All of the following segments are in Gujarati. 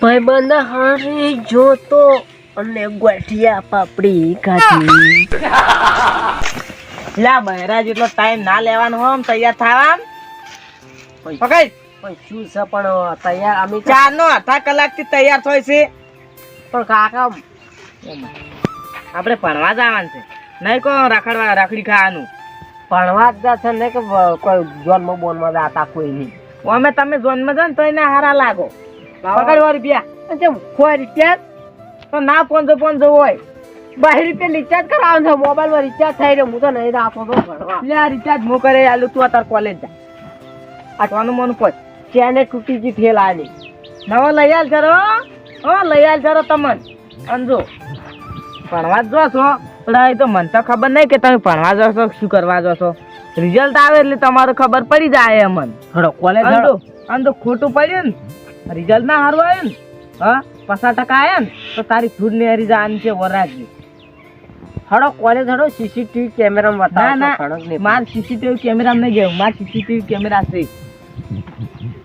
ભાઈબંધ હારી જોતો અને ગોઠિયા પાપડી ખાધી. લા બહેરા જેટલો ટાઈમ ના લેવાનો હોમ તૈયાર થવા પકડ. પણ શું છે પણ તૈયાર અમે ચાર નો અડધા કલાકથી તૈયાર થાય છે. પણ કાકા આપણે ભણવા જવાનું છે. નહીં કો રખડવા રખડી ખાવાનું. ભણવા જ જશે ને કે કોઈ જન્મ બોનમાં જાતા કોઈ નહીં. અમે તમે જન્મ છો ને તો એને હારા લાગો. પકડ રૂપિયા જેમ કોઈ રિચાર્જ તો ના પોનસો પોનસો હોય. બાર રૂપિયા રિચાર્જ કરાવવાનું છે મોબાઈલમાં રિચાર્જ થઈ રહ્યો હું તો નહીં રાખતો તો ભણવા રિચાર્જ મો કરે આલું તું અત્યારે કોલેજ જા. આ કોનું મોનું ચેને તૂટી ગઈ ઠેલાની નવો લઈ આલ જરો હો. લઈ આલ જરો તમન. અંજો ભણવા જ જો છો પણ એ તો મને તો ખબર નહીં કે તમે ભણવા જશો શું કરવા જશો. રિઝલ્ટ આવે એટલે તમારે ખબર પડી જાય અમન હડો કોલેજ અંજો અંજો ખોટું પડ્યું ને રિઝલ્ટ ના સારું આવ્યું ને હા? પચાસ ટકા આવ્યા ને તો તારી ધૂળ ને હરી જવાની છે વરાજી. હડો કોલેજ હડો સીસીટીવી કેમેરામાં ના બતાવો ના ખડક માર સીસીટીવી કેમેરા નહીં ગયો માર સીસીટીવી કેમેરા છે.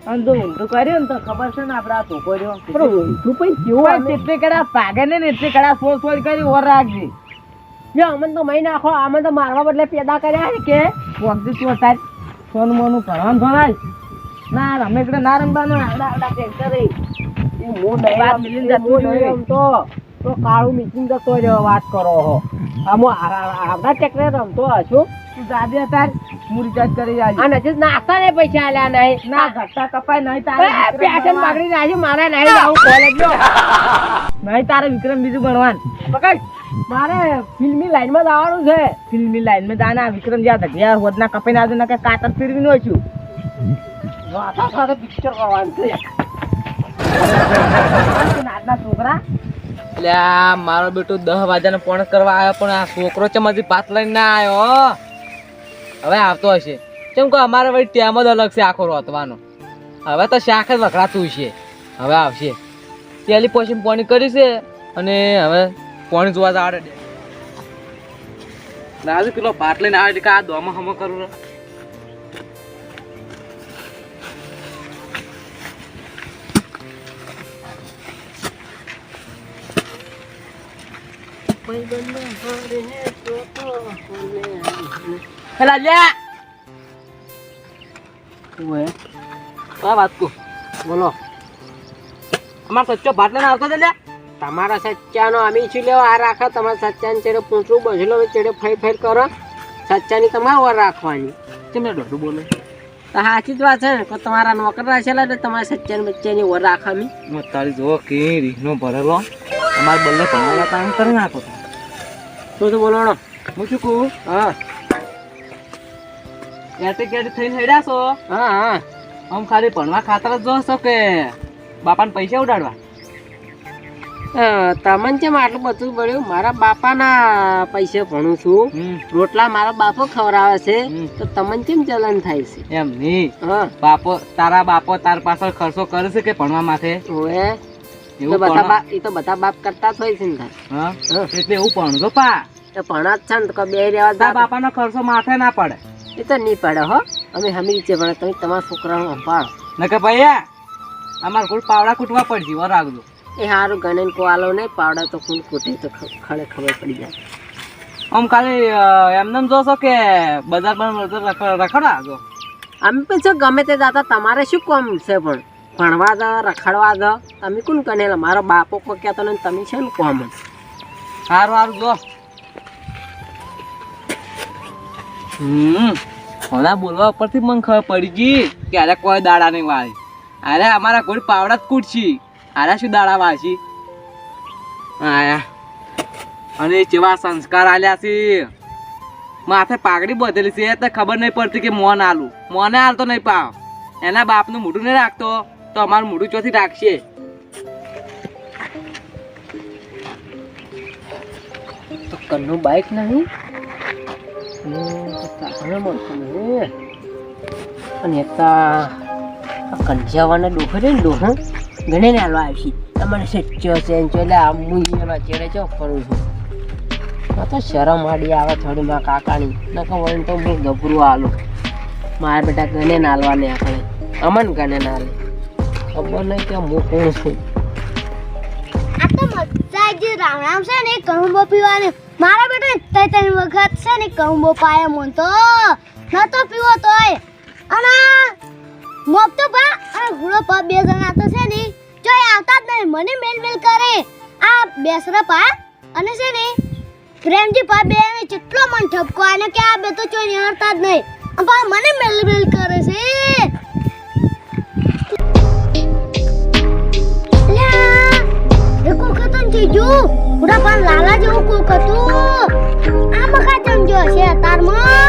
અને જો ઊંધું કર્યું ને તો ખબર છે ને આપણે આ ધોકો રહ્યો. પણ ઊંધું પણ કેવું ઓય અમે- તેટલી કડા ભાગે ને એટલે કડા સોળ સોળ કરી ઓર રાખજે જો અમને તો મહી નાખો અમે તો મારવા બદલે પેદા કર્યા છે કે? વખતે તું તાર સોનું મોનું કરવાનું ભણાય ના રમે એટલે ના રમવાનું. આવડા આવડા ટ્રેક્ટર એ. હું વાત મિલીને રમતો તો. કાળું મિચિંગ જતો રહ્યો વાત કરો હો. આમ આવડા ટેકરે રમતો હશું તું જાજે તાર હું રિચાર્જ કરી નાસ્તા ને પૈસા આલ્યા નહીં. ના ઘટ્ટા કપાય નહીં તારે પેશન પકડી નાખી મારે નહીં કોલેજ તારે વિક્રમ બીજું ભણવાનું. પકડ. મારે ફિલ્મી લાઈનમાં જવાનું છે. ફિલ્મી લાઈનમાં જાના વિક્રમ જ્યાં હોદના ના કપાઈ ના કે કાતર ફેરવી નો છું. માથા સાથે પિક્ચર કરવાનું છે. આજના છોકરા? એટલે આ મારો બેટો દહ વાગ્યાને પોણ કરવા આવ્યો પણ આ છોકરો છે હજી પાત લઈને ના આવ્યો હવે આવતો હશે. કેમ કે અમારે ભાઈ ટેમ જ અલગ છે આખો રોતવાનો. હવે તો શાક જ વખડાતું છે હવે આવશે. પેલી પછી પોણી કરી છે અને હવે પોણી જોવા આવડે રાજુ પેલો પાટ લઈને આવે એટલે કે આ દોમાં હમ કરું પેલા લ્યા આ વાત કહું? બોલો. અમાર સચ્ચો ભાત ના આવતો લ્યા તમારા સચ્ચાનો અમે શું લેવા? આ રાખો તમારા સચ્ચાને ચેડે પૂંછડું બજલો ચેડે ફઈ ફઈ કરો. સચ્ચાની તમારે વાર રાખવાની. કેમ ને દોઢું બોલે? તો સાચી જ વાત છે ને કે તમારા નોકર રાખેલા એટલે તમારા સચ્ચાની બચ્ચાની વાર રાખવાની. તારી જો કે રીહનો ભરેલો. અમાર બલ્લે ભણવાના કામ કરી નાખો શું તો બોલવાનો હું શું કહું? હા. ક્યાંથી ક્યાંથી થઈને હેડ્યા છો? હા હા. આમ ખાલી ભણવા ખાતર જ જોશો કે બાપાને પૈસા ઉડાડવા? તમને કેમ આટલું બધું પડ્યું મારા બાપાના પૈસે ભણું છું. રોટલા મારા બાપો ખવડાવે છે. તો તમને કેમ ચલન થાય છે? એમ નહીં. હા. બાપો તારા બાપો તાર પાછળ ખર્ચો કરે છે કે ભણવા માટે? ઓએ તો બધા બાપ એ તો બધા બાપ કરતા જ હોય છે ને હા હા. એટલે એવું ભણજો પા. તો ભણા જ છે ને તો બે રહેવા દા બાપાનો ખર્ચો માથે ના પડે. એ તો નહીં પડે હો. અમે હમી રીતે ભણે તમે તમારા છોકરાનો સંભાળો. ને કે ભૈયા અમારે કોઈ પાવડા કૂટવા પડશે વર રાખજો એ સારું ગણે કો આલો નહીં પાવડા તો કુલ કૂટે તો ખડે ખબર પડી જાય. આમ ખાલી એમને જોશો કે બજાર પર રખડા જો? અમે જો ગમે તે દાદા તમારે શું કામ છે પણ? ભણવા દો રખડવા દો તમે કોણ કનેલા મારો બાપો કો કહેતો ને તમે છે ને કોમ સારું સારું જો. હમ, ઓલા બોલવા ઉપરથી મને ખબર પડી ગઈ કે અરે કોઈ દાડા નહીં વાળી. અરે અમારા કોઈ પાવડા જ કૂટશી. અરે શું દાડા વાળશી? આયા. અને જેવા સંસ્કાર આલ્યા છે. માથે પાઘડી બધેલી છે તો ખબર નહીં પડતી કે મોન આલું. મોને આલતો નહીં પાવ. એના બાપનું મોઢું નહીં રાખતો. તો અમારું મોઢું ચોથી રાખશે તો કન્નું બાઈક નહીં? અને એક તો આ કંઠિયાવાના ડોહો રે ને ડોહો. ઘણે ને હાલવા આવશે તમારે સચ્ચો છે એટલે આ એનો ચેડે ચો ફરું છું. તો શરમ આડી આવે થોડી માં કાકાની. નકર વળી તો હું ગભરું આલું. મારા બેટા ગણે નાલવા આપણે અમન ગણે નાલે. ખબર નહીં કે હું છું. તો મજા જે રામ રામ છે ને કહુંબો પીવાની. મારા બેટા તઈ ત્રણ વખત છે ને કહુંબો પાયા મન તો ન તો પીવો તોય. અને મોક તો પા, અને હુડો પા બે જણા તો છે ને, જો આવતા જ નહીં, મને મેલ મેલ કરે. આ બેસરા પા અને છે ને, પ્રેમજી પા બે ને કેટલો મન ઠપકો આને કે આ બે તો ચોરી નિહાળતા જ નહીં. અને મને મેલ મેલ કરે છે. કોક પૂરા પણ લાલા જેવું કોક હતું. આ મકા ચમજો છે અતારમાં.